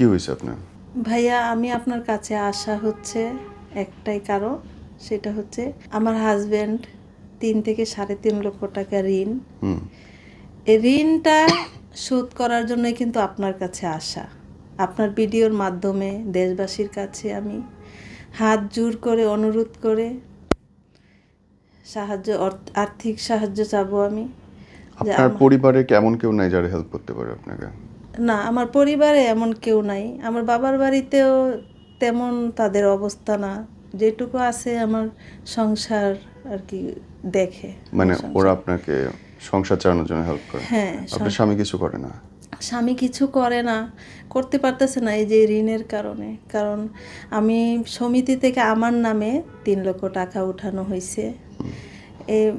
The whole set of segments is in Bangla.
কি হয়েছে আপনার? ভাইয়া আমি আপনার কাছে আসা হচ্ছে একটাই কারণ সেটা হচ্ছে আমার হাজবেন্ড তিন থেকে সাড়ে তিন লক্ষ টাকা ঋণ। এই ঋণটা শোধ করার জন্যই কিন্তু আপনার কাছে আসা। আপনার ভিডিওর মাধ্যমে দেশবাসীর কাছে আমি হাত জোর করে অনুরোধ করে সাহায্য আর্থিক সাহায্য চাবো আমি। আপনার পরিবারে কেমন কেউ নাই যারা হেল্প করতে পারে আপনাকে? না আমার পরিবারে এমন কেউ নাই। আমার বাবার বাড়িতেও তেমন তাদের অবস্থা না। যেটুকু আছে আমার সংসার আর কি দেখে। মানে ওরা আপনাকে সংসার চালানোর জন্য হেল্প করে। হ্যাঁ আপনার স্বামী কিছু করে না? স্বামী কিছু করে না। করতে পারতেছে না এই যে ঋণের কারণে। কারণ আমি সমিতি থেকে আমার নামে তিন লক্ষ টাকা উঠানো হয়েছে এই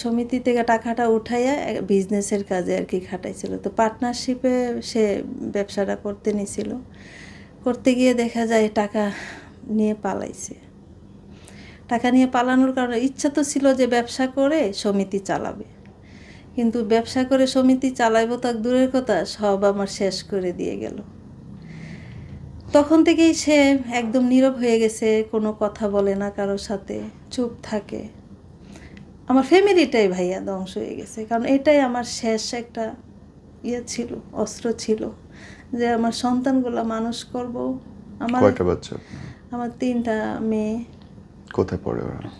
সমিতি থেকে টাকাটা উঠাইয়া বিজনেসের কাজে আর কি খাটাইছিল। তো পার্টনারশিপে সে ব্যবসাটা করতে নিছিল। করতে গিয়ে দেখা যায় টাকা নিয়ে পালাইছে। টাকা নিয়ে পালানোর কারণে ইচ্ছা তো ছিল যে ব্যবসা করে সমিতি চালাবে। কিন্তু ব্যবসা করে সমিতি চালাইবো তো দূরের কথা, সব আমার শেষ করে দিয়ে গেল। তখন থেকেই সে একদম নীরব হয়ে গেছে, কোনো কথা বলে না কারোর সাথে, চুপ থাকে। আমার ফ্যামিলিটাই ভাইয়া ধ্বংস হয়ে গেছে। কারণ এটাই আমার শেষ একটা ইয়ে ছিল অস্ত্র ছিল যে আমার সন্তানগুলো মানুষ করব। আমার কয়টা বাচ্চা আমার তিনটা মেয়ে। কোথায় পড়ে ওরা?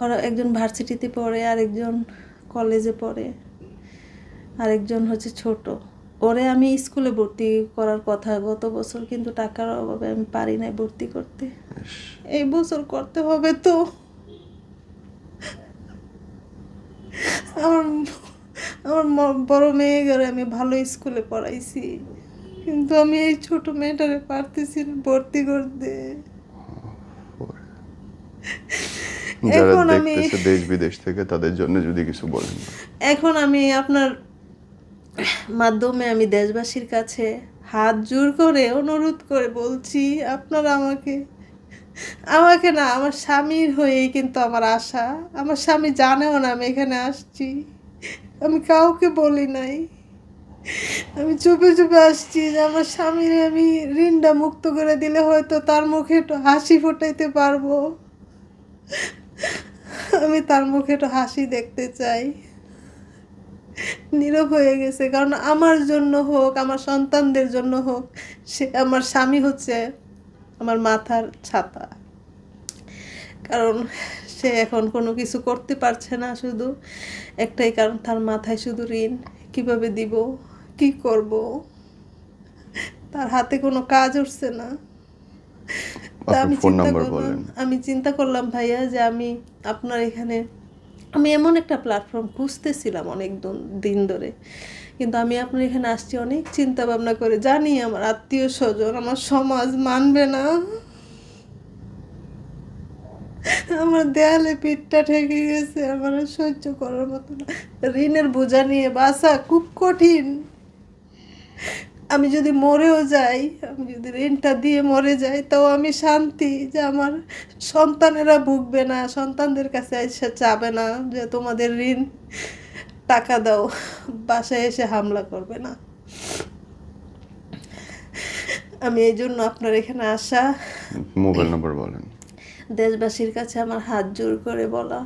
ওরা একজন ভার্সিটিতে পড়ে আরেকজন কলেজে পড়ে আরেকজন হচ্ছে ছোট। ওরে আমি স্কুলে ভর্তি করার কথা গত বছর কিন্তু টাকার অভাবে আমি পারি নাই ভর্তি করতে। এই বছর করতে হবে তো। আমার আমার বড় মেয়ে গেলে আমি ভালো স্কুলে পড়াইছি। কিন্তু আমি এই ছোট মেয়েটারে পারতেছি না ভর্তি করতে। এখন আমি- দেশ বিদেশ থেকে তাদের জন্য যদি কিছু বলেন। এখন আমি আপনার মাধ্যমে আমি দেশবাসীর কাছে হাত জোর করে অনুরোধ করে বলছি আপনারা আমাকে আমাকে না, আমার স্বামীর হয়েই কিন্তু আমার আশা। আমার স্বামী জানেও না আমি এখানে আসছি। আমি কাউকে বলি নাই। আমি চুপে চুপে আসছি যে আমার স্বামীর আমি ঋণটা মুক্ত করে দিলে হয়তো তার মুখে একটু হাসি ফোটাইতে পারব। আমি তার মুখে একটু হাসি দেখতে চাই। নীরব হয়ে গেছে। কারণ আমার জন্য হোক, আমার সন্তানদের জন্য হোক, সে আমার স্বামী হচ্ছে আমার মাথার ছাতা। কারণ সে এখন কোনো কিছু করতে পারছে না শুধু। একটাই কারণ তার মাথায় শুধু ঋণ। কীভাবে দিব? কি করব? তার হাতে কোনো কাজ উঠছে না। তা আমি চিন্তা করলাম আমি চিন্তা করলাম ভাইয়া যে আমি আপনার এখানে আমি এমন একটা প্ল্যাটফর্ম খুঁজতেছিলাম অনেক দিন ধরে। কিন্তু আমি আপনার এখানে আসছি অনেক চিন্তা ভাবনা করে। জানি আমার আত্মীয় স্বজন, আমার সমাজ মানবে না। আমার দেয়ালে পিঠটা ঠেকে গেছে, আমার সহ্য করার মতো না। ঋণের বোঝা নিয়ে বাসা খুব কঠিন। আমি যদি মরেও যাই, আমি যদি ঋণটা দিয়ে মরে যাই, তাও আমি শান্তি যে আমার সন্তানেরা ভুগবে না, সন্তানদের কাছে এসে চাবে না যে তোমাদের ঋণ টাকা দাও। বাসায় এসে হামলা করবে না। আমি এই জন্য আপনার এখানে আসা। মোবাইল নাম্বার বলেন। দেশবাসীর কাছে আমার হাত জোর করে বলা।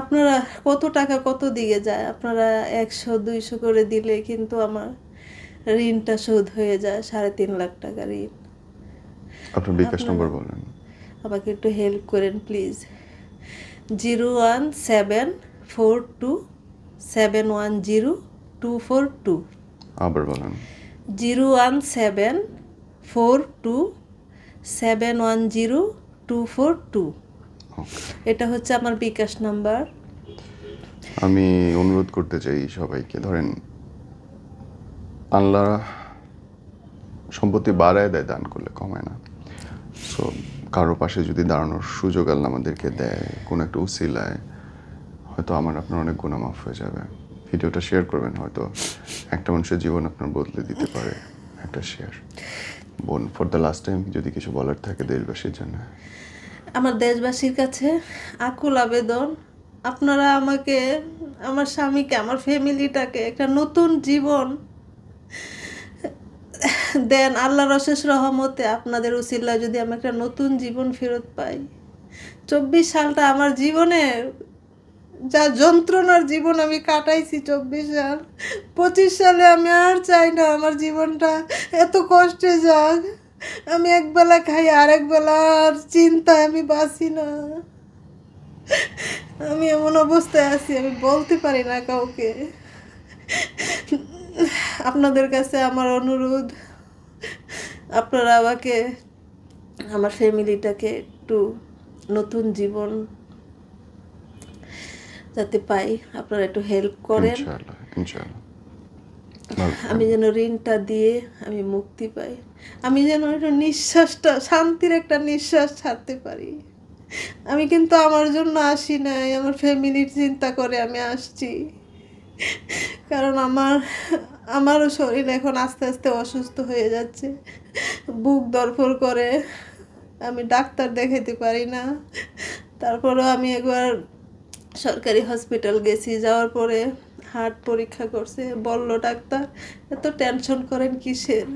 আপনারা কত টাকা কত দিকে যায়? আপনারা একশো দুইশো করে দিলে কিন্তু আমার ঋণটা শোধ হয়ে যায় সাড়ে তিন লাখ টাকা ঋণ। আপনার বিকাশ নাম্বার বলেন। আমাকে একটু হেল্প করেন please zero one seven four two seven one zero two four two আবার বলেন। Zero one seven four two seven one zero two four two এটা হচ্ছে আমার বিকাশ নাম্বার। আমি অনুরোধ করতে চাই সবাইকে ধরেন আল্লাহ সম্পত্তি বাড়ায় দেয় দান করলে কমায় না। সো কারও পাশে যদি দাঁড়ানোর সুযোগ আল্লাহ আমাদেরকে দেয় কোনো একটা উসিলায় হয়তো আমার আপনার অনেক গুণা মাফ হয়ে যাবে। ভিডিওটা শেয়ার করবেন হয়তো। একটা মানুষের জীবন আপনার বদলে দিতে পারে। একটা শেয়ার বোন ফর দ্য লাস্ট টাইম যদি কিছু বলার থাকে দেশবাসীর জন্য। আমার দেশবাসীর কাছে আকুল আবেদন, আপনারা আমাকে, আমার স্বামীকে, আমার ফ্যামিলিটাকে একটা নতুন জীবন দেন আল্লাহর অশেষ রহমতে। আপনাদের উসিল্লা যদি আমি একটা নতুন জীবন ফেরত পাই। চব্বিশ সালটা আমার জীবনের যা যন্ত্রণার জীবন আমি কাটাইছি চব্বিশ সাল। পঁচিশ সালে আমি আর চাই না আমার জীবনটা এত কষ্টে যাক। আমি একবেলা খাই, আরেক আর চিন্তায় আমি বাঁচি না। আমি এমন অবস্থায় আছি, আমি বলতে পারি না কাউকে। আপনাদের কাছে আমার অনুরোধ, আপনারা আমাকে, আমার ফ্যামিলিটাকে একটু নতুন জীবন যাতে পাই আপনারা একটু হেল্প করেন। আমি যেন ঋণটা দিয়ে আমি মুক্তি পাই। আমি যেন একটু নিঃশ্বাসটা শান্তির একটা নিঃশ্বাস ছাড়তে পারি। আমি কিন্তু আমার জন্য আসি নাই আমার ফ্যামিলির চিন্তা করে আমি আসছি। কারণ আমার আমারও শরীর এখন আস্তে আস্তে অসুস্থ হয়ে যাচ্ছে। বুক দরফর করে আমি ডাক্তার দেখাতে পারি না। তারপরেও আমি একবার সরকারি হসপিটাল গেছি, যাওয়ার পরে হার্ট পরীক্ষা করছে, বলল, ডাক্তার, এত টেনশন করেন কিসের?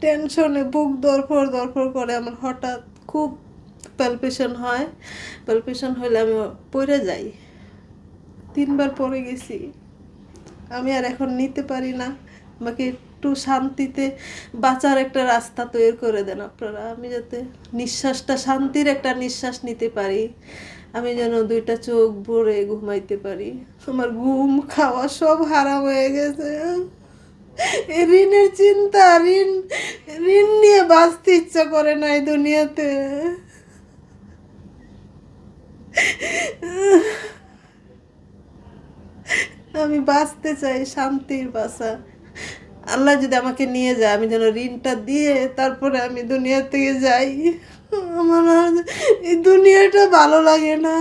টেনশনে বুক দরফর দরফর করে আমার হঠাৎ খুব প্যালপেশন হয়। প্যালপেশন হলে আমি পড়ে যাই। তিনবার পড়ে গেছি। আমি আর এখন নিতে পারি না। আমাকে একটু শান্তিতে বাঁচার একটা রাস্তা তৈরি করে দেন আপনারা। আমি যাতে নিঃশ্বাসটা শান্তির একটা নিঃশ্বাস নিতে পারি। আমি যেন দুইটা চোখ ভরে ঘুমাইতে পারি। আমার ঘুম খাওয়া সব হারাম হয়ে গেছে। ঋণের চিন্তা, ঋণ ঋণ নিয়ে বাঁচতে ইচ্ছা করে না এই দুনিয়াতে। আমি বাঁচতে চাই শান্তির বাসা। আল্লাহ যদি আমাকে নিয়ে যায়, আমি যেন ঋণটা দিয়ে তারপরে আমি দুনিয়া থেকে যাই। আমার আর এই দুনিয়াটা ভালো লাগে না।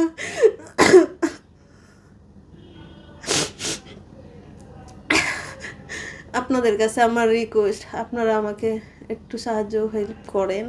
আপনাদের কাছে আমার রিকোয়েস্ট আপনারা আমাকে একটু সাহায্য হেল্প করেন।